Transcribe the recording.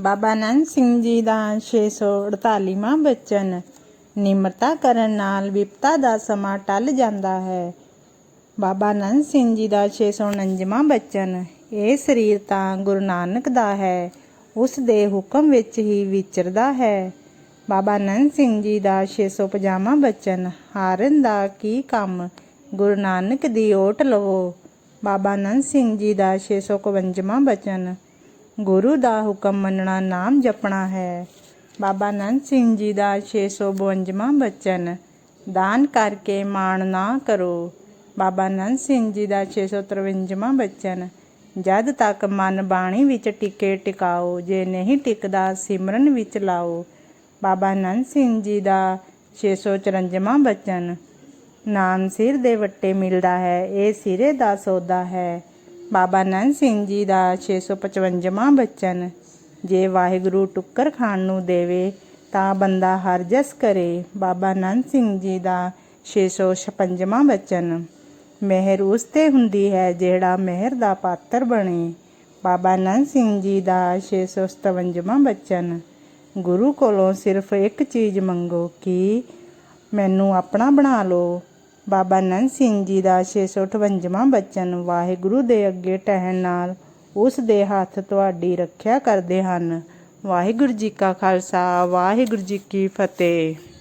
ਬਾਬਾ ਨੰਦ ਸਿੰਘ ਜੀ ਦਾ 648ਵਾਂ ਬਚਨ, ਨਿਮਰਤਾ ਕਰਨ ਨਾਲ ਵਿਪਤਾ ਦਾ ਸਮਾਂ ਟਲ ਜਾਂਦਾ ਹੈ। ਬਾਬਾ ਨੰਦ ਸਿੰਘ ਜੀ ਦਾ 649ਵਾਂ ਬਚਨ, ਇਹ ਸਰੀਰ ਤਾਂ ਗੁਰੂ ਨਾਨਕ ਦਾ ਹੈ, ਉਸ ਦੇ ਹੁਕਮ ਵਿੱਚ ਹੀ ਵਿਚਰਦਾ ਹੈ। ਬਾਬਾ ਨੰਦ ਸਿੰਘ ਜੀ ਦਾ 650ਵਾਂ ਬਚਨ, ਹਾਰਨ ਦਾ ਕੀ ਕੰਮ, ਗੁਰੂ ਨਾਨਕ ਦੀ ਓਟ ਲਵੋ। ਬਾਬਾ ਨੰਦ ਸਿੰਘ ਜੀ ਦਾ 651ਵਾਂ ਬਚਨ ਗੁਰੂ ਦਾ ਹੁਕਮ ਮੰਨਣਾ ਨਾਮ ਜਪਣਾ ਹੈ। ਬਾਬਾ ਨੰਦ ਸਿੰਘ ਜੀ ਦਾ 652ਵਾਂ ਬਚਨ, ਦਾਨ ਕਰਕੇ ਮਾਣ ਨਾ ਕਰੋ। ਬਾਬਾ ਨੰਦ ਸਿੰਘ ਜੀ ਦਾ 653ਵਾਂ ਬਚਨ, ਜਦ ਤੱਕ ਮਨ ਬਾਣੀ ਵਿੱਚ ਟਿਕੇ ਟਿਕਾਓ, ਜੇ ਨਹੀਂ ਟਿਕਦਾ ਸਿਮਰਨ ਵਿੱਚ ਲਾਓ। ਬਾਬਾ ਨੰਦ ਸਿੰਘ ਜੀ ਦਾ 654ਵਾਂ ਬਚਨ, ਨਾਮ ਸਿਰ ਦੇ ਵੱਟੇ ਮਿਲਦਾ ਹੈ, ਇਹ ਸਿਰੇ ਦਾ ਸੌਦਾ ਹੈ। ਬਾਬਾ ਨੰਦ ਸਿੰਘ ਜੀ ਦਾ 655ਵਾਂ ਬਚਨ, ਜੇ ਵਾਹਿਗੁਰੂ ਟੁੱਕਰ ਖਾਣ ਨੂੰ ਦੇਵੇ, ਤਾਂ ਬੰਦਾ ਹਰਜਸ ਕਰੇ। ਬਾਬਾ ਨੰਦ ਸਿੰਘ ਜੀ ਦਾ 656ਵਾਂ ਬਚਨ, ਮਹਿਰ ਉਸ ਤੇ ਹੁੰਦੀ ਹੈ ਜਿਹੜਾ ਮਹਿਰ ਦਾ ਪਾਤਰ ਬਣੇ। ਬਾਬਾ ਨੰਦ ਸਿੰਘ ਜੀ ਦਾ 657ਵਾਂ ਬਚਨ, ਗੁਰੂ ਕੋਲੋਂ ਸਿਰਫ ਇੱਕ ਚੀਜ਼ ਮੰਗੋ ਕਿ ਮੈਨੂੰ ਆਪਣਾ ਬਣਾ ਲਓ। ਬਾਬਾ ਨੰਦ ਸਿੰਘ ਜੀ ਦਾ 658ਵਾਂ ਬਚਨ, ਵਾਹਿਗੁਰੂ ਦੇ ਅੱਗੇ ਟਹਿਣ ਨਾਲ ਉਸ ਦੇ ਹੱਥ ਤੁਹਾਡੀ ਰੱਖਿਆ ਕਰਦੇ ਹਨ। ਵਾਹਿਗੁਰੂ ਜੀ ਕਾ ਖਾਲਸਾ, ਵਾਹਿਗੁਰੂ ਜੀ ਕੀ ਫਤਿਹ।